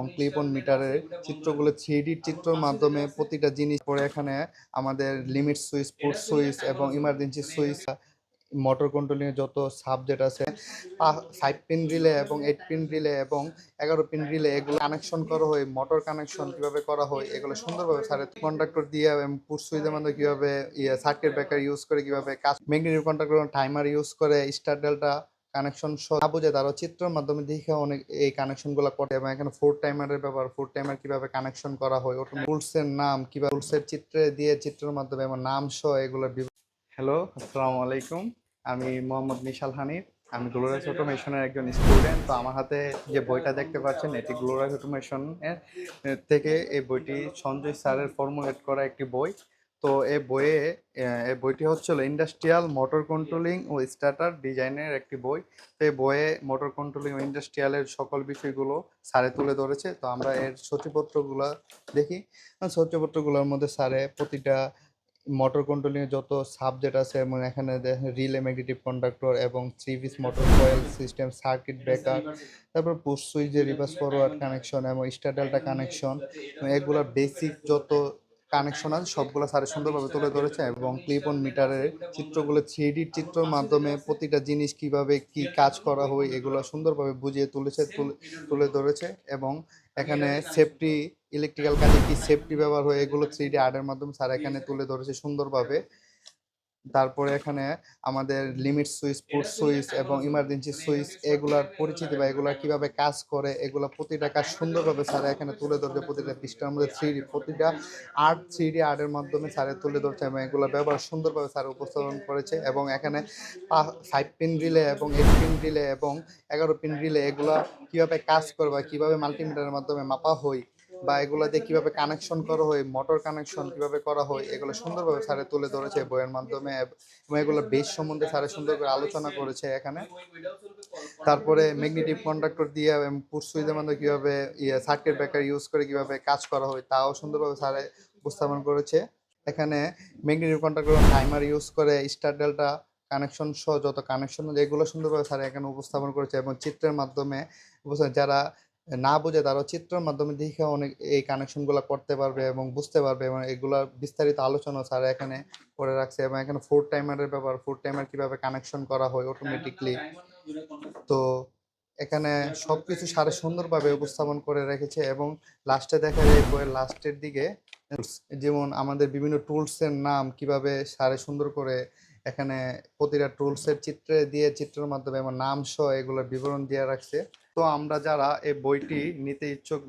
Clip on মিটারের চিত্রগুলো three চিত্রের মাধ্যমে প্রতিটা জিনিস পরে এখানে আমাদের লিমিট সুইচ, পুট সুইচ এবং ইমার্জেন্সি সুইচ, মোটর কন্ট্রোলিং যত সাবজেক্ট আছে ফাইভ পিন রিলে এবং এইট পিন রিলে এবং এগারো পিন রিলে এগুলো কানেকশন করা হয়, মোটর কানেকশন কীভাবে করা হয়, এগুলো সুন্দরভাবে স্যারের কন্ডাক্টর দিয়ে সুইচের মাধ্যমে কীভাবে সার্কিট ব্রেকার ইউজ করে, কীভাবে কাজ ম্যাগনেটিক কন্ট্রাক্টর টাইমার ইউজ করে স্টার ডেল্টা কানেকশন না বুঝে তারা চিত্রের মাধ্যমে দেখে অনেক এই কানেকশনগুলো করে। এবং এখানে ফোর টাইমারের ব্যাপার ফোর টাইমার কীভাবে কানেকশন করা হয় ওটা টুলস এর নাম কীভাবে টুলস এর চিত্রে দিয়ে চিত্রের মাধ্যমে এবং নাম সহ এগুলো হ্যালো আসসালামু আলাইকুম। আমি মোহাম্মদ নিশাল হানিফ। আমি গ্লোরাস অটোমেশনের একজন স্টুডেন্ট তো আমার হাতে যে বইটা দেখতে পাচ্ছেন এটি গ্লোরাস অটোমেশন এর থেকে এই বইটি সঞ্জয় স্যারের ফর্মুলেট করা একটি বই। তো এই বইয়ে এই বইটি হচ্ছিল ইন্ডাস্ট্রিয়াল মোটর কন্ট্রোলিং ও স্টার্টার ডিজাইনের একটি বই। তো এই বইয়ে মোটর কন্ট্রোলিং ও ইন্ডাস্ট্রিয়ালের সকল বিষয়গুলো স্যারে তুলে ধরেছে। তো আমরা এর সূচিপত্রগুলো দেখি। সূচিপত্রগুলোর মধ্যে স্যারে প্রতিটা মোটর কন্ট্রোলিং এর যত সাবজেক্ট আছে, এবং এখানে রিলে ম্যাগনেটিক কন্ডাক্টর এবং three piece motor coil system circuit breaker তারপর push switch reverse forward connection এবং স্টার ডেল্টা কানেকশন এগুলোর বেসিক যত কানেকশন আছে, সবগুলো স্যারে সুন্দরভাবে তুলে ধরেছে এবং ক্লিপ অন মিটারের চিত্রগুলো থ্রি চিত্রের মাধ্যমে প্রতিটা জিনিস কীভাবে কি কাজ করা হয়, এগুলো সুন্দরভাবে বুঝিয়ে তুলেছে, তুলে- তুলে ধরেছে এবং এখানে সেফটি ইলেকট্রিক্যাল কাজে কি সেফটি ব্যবহার হয়, এগুলো থ্রি ডি আর্টের মাধ্যমে স্যার এখানে তুলে ধরেছে সুন্দরভাবে। তারপরে এখানে আমাদের লিমিট সুইচ পুট সুইচ এবং ইমার্জেন্সি সুইচ এগুলার পরিচিতি বা এগুলা কীভাবে কাজ করে এগুলা প্রতিটা কাজ সুন্দরভাবে স্যার এখানে তুলে ধরছে প্রতিটা পৃষ্ঠার মধ্যে থ্রি ডি প্রতিটা আর্ট থ্রি ডি আর্টের মাধ্যমে স্যারের তুলে ধরছে এবং এগুলো ব্যবহার সুন্দরভাবে স্যার উপস্থাপন করেছে এবং এখানে ফাইভ পিন রিলে এবং এইট পিন রিলে এবং এগারো পিন রিলে এগুলা কীভাবে কাজ করে বা কীভাবে মাল্টিমিটারের মাধ্যমে মাপা হয় বা এগুলা দিয়ে কীভাবে কানেকশন করা হয় মোটর কানেকশন কীভাবে করা হয়, এগুলো সুন্দরভাবে স্যারে তুলে ধরেছে বইয়ের মাধ্যমে এবং এগুলো বেশ সম্বন্ধে স্যারে সুন্দর করে আলোচনা করেছে এখানে। তারপরে ম্যাগনেটিক কন্ডাক্টর দিয়ে পুট সুইচের মাধ্যমে কীভাবে সার্কিট ব্রেকার ইউজ করে কীভাবে কাজ করা হয়, তাও সুন্দরভাবে স্যারে উপস্থাপন করেছে। এখানে ম্যাগনেটিক কন্ডাক্টর টাইমার ইউজ করে স্টার ডেল্টা কানেকশন সহ যত কানেকশন এগুলো সুন্দরভাবে স্যার এখানে উপস্থাপন করেছে এবং চিত্রের মাধ্যমে যারা না বুঝে তারা চিত্রের মাধ্যমে দেখে অনেক এই কানেকশনগুলো করতে পারবে এবং বুঝতে পারবে এবং এগুলার বিস্তারিত আলোচনা স্যার এখানে করে রাখছে এবং এখানে ফোর টাইমারের ব্যাপার ফোর টাইমার কীভাবে কানেকশন করা হয় অটোমেটিকলি তো এখানে সবকিছু সারে সুন্দরভাবে উপস্থাপন করে রেখেছে এবং লাস্টে দেখা যায় বইয়ের লাস্টের দিকে, যেমন আমাদের বিভিন্ন টুলসের নাম কীভাবে সারে সুন্দর করে এখানে প্রতিটা টুলসের চিত্রে দিয়ে চিত্রের মাধ্যমে আমার নাম সহ এগুলোর বিবরণ দিয়ে রাখছে। তো আমরা যারা এই বইটি নিতে ইচ্ছুক